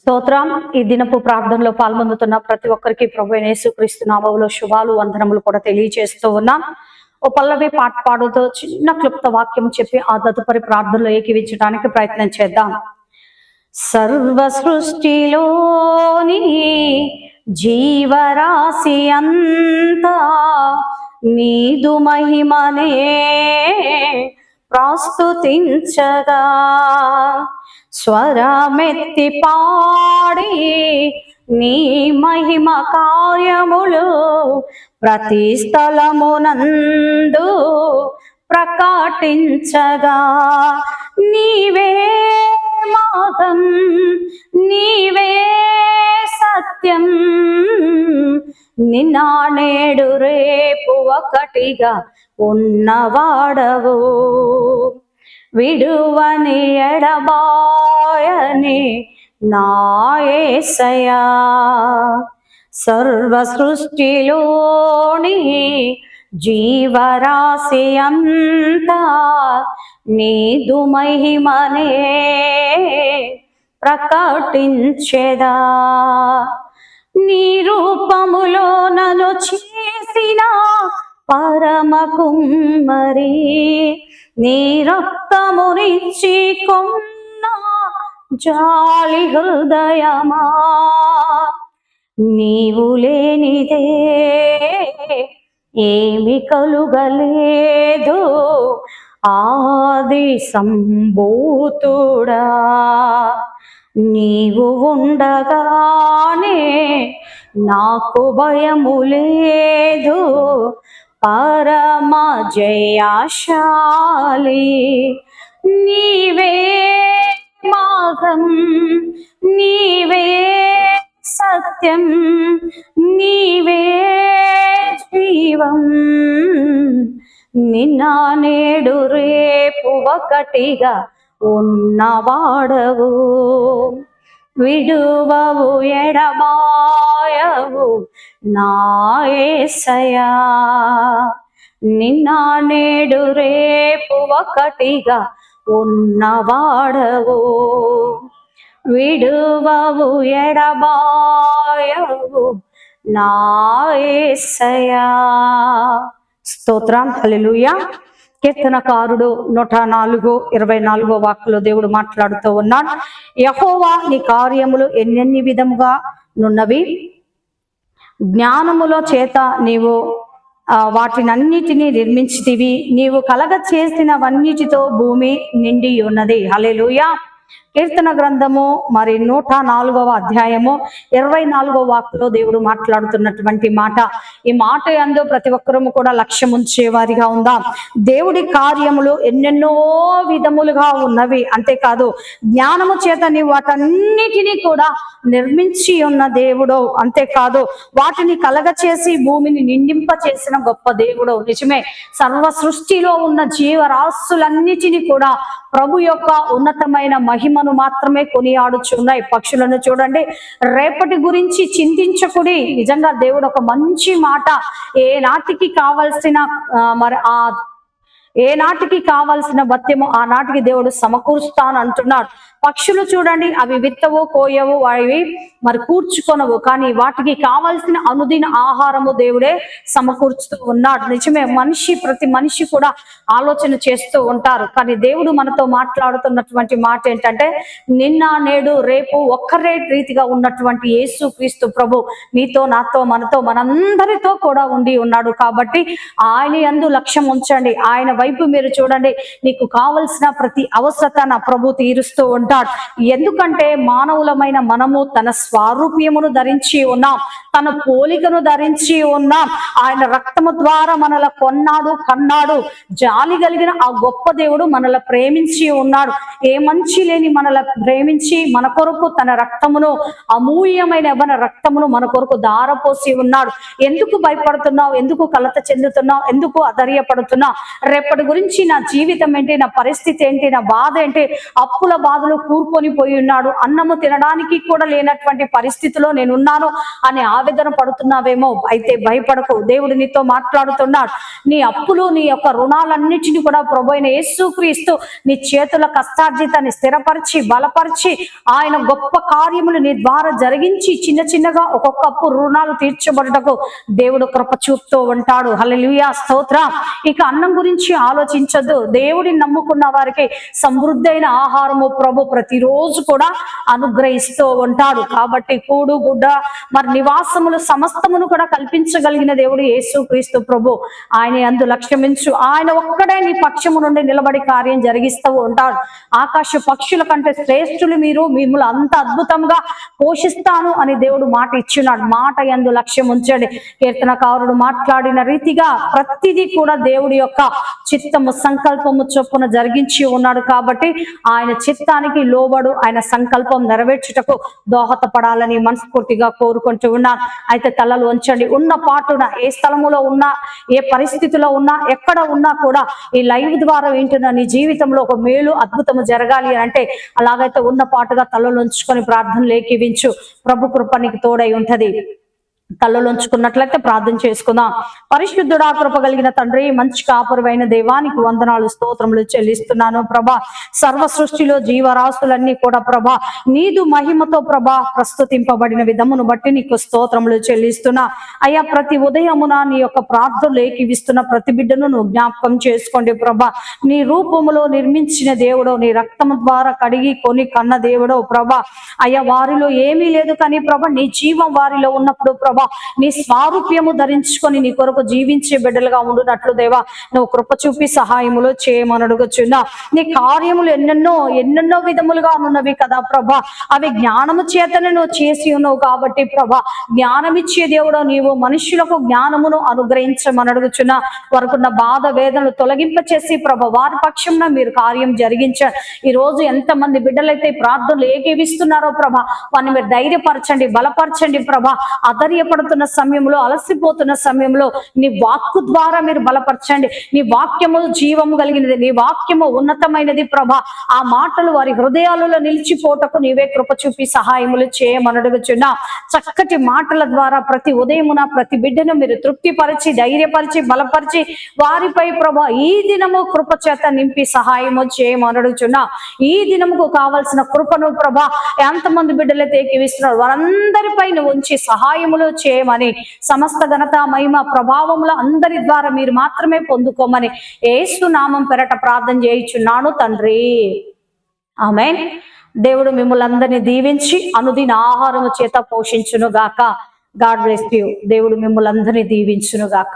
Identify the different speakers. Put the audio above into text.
Speaker 1: స్తోత్రం. ఈ దినపు ప్రార్థనలో పాల్గొందుతున్న ప్రతి ఒక్కరికి ప్రభు యేసుక్రీస్తు నామములో శుభాలు వందనములు కూడా తెలియజేస్తూ ఉన్నాం. ఓ పల్లవి పాట పాడుతూ చిన్న క్లుప్త వాక్యం చెప్పి ఆ తదుపరి ప్రార్థనలో ఏకీవించడానికి ప్రయత్నం చేద్దాం. సర్వ సృష్టిలోని జీవరాశి అంతా నీదు మహిమనే ప్రస్తుతించగా. స్వరమెత్తి పాడి నీ మహిమ కార్యములు ప్రతి స్థలమునందు ప్రకటించగా. నీవే మాగం నీవే సత్యం నిన్న నేడు రేపు ఒకటిగా ఉన్నవాడవు. విడువని ఎడబాయని నాయసయా సర్వ సృష్టిలోని జీవరాశి అంతా నీదు మహిమనే ప్రకటించెదా. నీ రూపములో నన్ను చేసిన పరమ కుమ్మరి నీ రక్తమునిచ్చి కొన్న జాలి హృదయమా? నీవు లేనిదే ఏమి కలుగలేదు. ఆది సంభూతుడా నీవు ఉండగానే నాకు భయము లేదు. పరమ జయాశాలి నీవే మాగం నీవే సత్యం నీవే జీవం. నిన్న నేడు రేపు ఒకటిగా ఉన్నవాడవు. విడువవు ఎడబాయవు నాయసయా నిన్న నేడు రేపు ఒకటిగా ఉన్నవాడవు. విడువవు ఎడబాయవు నాయసయా స్తోత్రం. హలెలుయా కీర్తనకారుడు నూట నాలుగు ఇరవై నాలుగో వాక్కులో దేవుడు మాట్లాడుతూ ఉన్నాడు యహోవా నీ కార్యములు ఎన్నెన్ని విధముగా నున్నవి? జ్ఞానములో చేత నీవు ఆ, వాటినన్నిటినీ నిర్మించితివి. నీవు కలగ చేసినవన్నిటితో భూమి నిండి ఉన్నది. హలే కీర్తన గ్రంథము మరి నూట నాలుగవ అధ్యాయము ఇరవై నాలుగవ వాక్లో దేవుడు మాట్లాడుతున్నటువంటి మాట. ఈ మాట అందు ప్రతి ఒక్కరము కూడా లక్ష్యం ఉంచేవారిగా ఉందాం. దేవుడి కార్యములు ఎన్నెన్నో విధములుగా ఉన్నవి. అంతేకాదు జ్ఞానము చేత నీవు వాటన్నిటినీ కూడా నిర్మించి ఉన్న దేవుడు. అంతేకాదు వాటిని కలగ చేసి భూమిని నిండింప చేసిన గొప్ప దేవుడు. నిజమే సర్వ సృష్టిలో ఉన్న జీవరాశులన్నిటినీ కూడా ప్రభు యొక్క ఉన్నతమైన మహిమను మాత్రమే కొనియాడుచున్నాయి. పక్షులను చూడండి. రేపటి గురించి చింతించకుడి. నిజంగా దేవుడు ఒక మంచి మాట ఏ నాటికి కావలసిన ఆ, మరి ఆ ఏ నాటికి కావాల్సిన భత్యము ఆ నాటికి దేవుడు సమకూరుస్తాను అంటున్నాడు. పక్షులు చూడండి అవి విత్తవో కోయవు అవి మరి కూర్చుకొనవు కానీ వాటికి కావలసిన అనుదిన ఆహారము దేవుడే సమకూర్చుతూ ఉన్నాడు. నిజమే మనిషి ప్రతి మనిషి కూడా ఆలోచన చేస్తూ ఉంటారు. కానీ దేవుడు మనతో మాట్లాడుతున్నటువంటి మాట ఏంటంటే నిన్న నేడు రేపు ఒక్కరే రీతిగా ఉన్నటువంటి యేసు క్రీస్తు ప్రభు నీతో నాతో మనతో మనందరితో కూడా ఉండి ఉన్నాడు. కాబట్టి ఆయన యందు లక్ష్యం ఉంచండి. ఆయన వైపు మీరు చూడండి నీకు కావలసిన ప్రతి అవసరత నా ప్రభు తీరుస్తూ ఉంటాడు. ఎందుకంటే మానవులమైన మనము తన స్వారూప్యమును ధరించి ఉన్నాం తన పోలికను ధరించి ఉన్నాం. ఆయన రక్తము ద్వారా మనల కొన్నాడు కన్నాడు. జాలి కలిగిన ఆ గొప్ప దేవుడు మనల ప్రేమించి ఉన్నాడు. ఏ మంచి లేని మనల ప్రేమించి మన కొరకు తన రక్తమును అమూల్యమైన యవ్వన రక్తమును మన కొరకు దారపోసి ఉన్నాడు. ఎందుకు భయపడుతున్నావు? ఎందుకు కలత చెందుతున్నావు? ఎందుకు అధర్యపడుతున్నావు? రేపటి వాటి గురించి నా జీవితం ఏంటి నా పరిస్థితి ఏంటి నా బాధ ఏంటి అప్పుల బాధలు కూరుకొని పోయి ఉన్నాడు. అన్నము తినడానికి కూడా లేనటువంటి పరిస్థితిలో నేను ఉన్నాను అని ఆవేదన పడుతున్నావేమో అయితే భయపడకు. దేవుడు నీతో మాట్లాడుతున్నాడు. నీ అప్పులు నీ యొక్క రుణాలన్నిటిని కూడా ప్రభు అయిన యేసుక్రీస్తు నీ చేతుల కష్టార్జితాన్ని స్థిరపరిచి బలపరిచి ఆయన గొప్ప కార్యములు నీ ద్వారా జరిగించి చిన్న చిన్నగా ఒక్కొక్క అప్పు రుణాలు తీర్చబడుటకు దేవుడు కృప చూపుతూ ఉంటాడు. హలలుయా స్తోత్ర. ఇక అన్నం గురించి ఆలోచించద్దు. దేవుడిని నమ్ముకున్న వారికి సమృద్ధైన ఆహారము ప్రభు ప్రతిరోజు కూడా అనుగ్రహిస్తూ ఉంటాడు. కాబట్టి కూడు గుడ్డ మరి నివాసములు సమస్తమును కూడా కల్పించగలిగిన దేవుడు యేసు క్రీస్తు ప్రభు. ఆయన అందు లక్ష్యమించు ఆయన ఒక్కడే నీ పక్షము నుండి నిలబడి కార్యం జరిగిస్తూ ఉంటాడు. ఆకాశ పక్షుల కంటే శ్రేష్ఠులు మీరు. మిమ్మల్ని అంత అద్భుతంగా పోషిస్తాను అని దేవుడు మాట ఇచ్చున్నాడు. మాట ఎందు లక్ష్యం ఉంచండి. కీర్తనకారుడు మాట్లాడిన రీతిగా ప్రతిదీ కూడా దేవుడి యొక్క చిత్తము సంకల్పము చొప్పున జరిగించి ఉన్నాడు కాబట్టి ఆయన చిత్తానికి లోబడు. ఆయన సంకల్పం నెరవేర్చుటకు దోహదపడాలని మనస్ఫూర్తిగా కోరుకుంటూ ఉన్నాను అయితే తలలు ఉంచండి ఉన్న పాటున ఏ స్థలములో ఉన్నా ఏ పరిస్థితిలో ఉన్నా ఎక్కడ ఉన్నా కూడా ఈ లైవ్ ద్వారా వింటున్న నీ జీవితంలో ఒక మేలు అద్భుతము జరగాలి అని అంటే అలాగైతే ఉన్న పాటుగా తలలు ఉంచుకొని ప్రార్థనలు ఏకీవించు ప్రభు కృప నీకు తోడై ఉంటది. తలలోంచుకున్నట్లయితే ప్రార్థన చేసుకుందాం. పరిశుద్ధుడా కృప కలిగిన తండ్రి మంచి కాపురమైన దేవానికి వందనాలు స్తోత్రములు చెల్లిస్తున్నాను ప్రభా. సర్వ సృష్టిలో జీవరాశులన్నీ కూడా ప్రభా నీదు మహిమతో ప్రభా ప్రస్తుతింపబడిన విధమును బట్టి నీకు స్తోత్రములు చెల్లిస్తున్నా. అయ్యా ప్రతి ఉదయమున నీ యొక్క ప్రార్థనలు ఏకీవిస్తున్న ప్రతి బిడ్డను నువ్వు జ్ఞాపకం చేసుకోండి ప్రభా. నీ రూపములో నిర్మించిన దేవుడో నీ రక్తము ద్వారా కడిగి కొని కన్న దేవుడో ప్రభా. అయ్యా వారిలో ఏమీ లేదు కానీ ప్రభా నీ జీవం వారిలో ఉన్నప్పుడు ప్రభా నీ స్వారూప్యము ధరించుకొని నీ కొరకు జీవించే బిడ్డలుగా ఉండునట్లు దేవా నువ్వు కృప చూపి సహాయములు చేయమని అడుగుచున్నా నీ కార్యములు ఎన్నెన్నో ఎన్నెన్నో విధములుగా ఉన్నవి కదా ప్రభా. అవి జ్ఞానము చేతనే నువ్వు చేసి ఉన్నావు కాబట్టి ప్రభా. జ్ఞానమిచ్చే దేవుడు నీవు మనుష్యులకు జ్ఞానమును అనుగ్రహించమని అడుగుచున్నా వారికున్న బాధ వేదనలు తొలగింప చేసి ప్రభ వారి పక్షంన మీరు కార్యం జరిగించారు ఈ రోజు ఎంతమంది బిడ్డలైతే ప్రార్థనలు ఏకేవిస్తున్నారో ప్రభ వారిని మీరు ధైర్యపరచండి బలపరచండి ప్రభా. అధైర్యపడుతున్న సమయంలో అలసిపోతున్న సమయంలో నీ వాక్కు ద్వారా మీరు బలపరచండి. నీ వాక్యము జీవము కలిగినది నీ వాక్యము ఉన్నతమైనది ప్రభా. ఆ మాటలు వారి హృదయాలలో నిలిచిపోటకు నీవే కృప చూపి సహాయములు చేయమనడుగుచున్నా చక్కటి మాటల ద్వారా ప్రతి ఉదయమున ప్రతి బిడ్డను మీరు తృప్తిపరిచి ధైర్యపరిచి బలపరిచి వారిపై ప్రభా ఈ దినము కృప చేత నింపి సహాయము చేయమనడుచున్నా ఈ దినముకు కావలసిన కృపను ప్రభా ఎంతమంది బిడ్డలైతే ఎక్కివిస్తున్నారు వారందరిపై ఉంచి సహాయములు చేయమని సమస్త ఘనత మహిమ ప్రభావముల అందరి ద్వారా మీరు మాత్రమే పొందుకోమని ఏసు నామం పెరట ప్రార్థన చేయుచున్నాను తండ్రి. ఆమె దేవుడు మిమ్మల్ని అందరినీ దీవించి అనుదిన ఆహారము చేత పోషించును గాక గాడ్ బ్లెస్ యూ. దేవుడు మిమ్మల్ని అందరినీ దీవించును గాక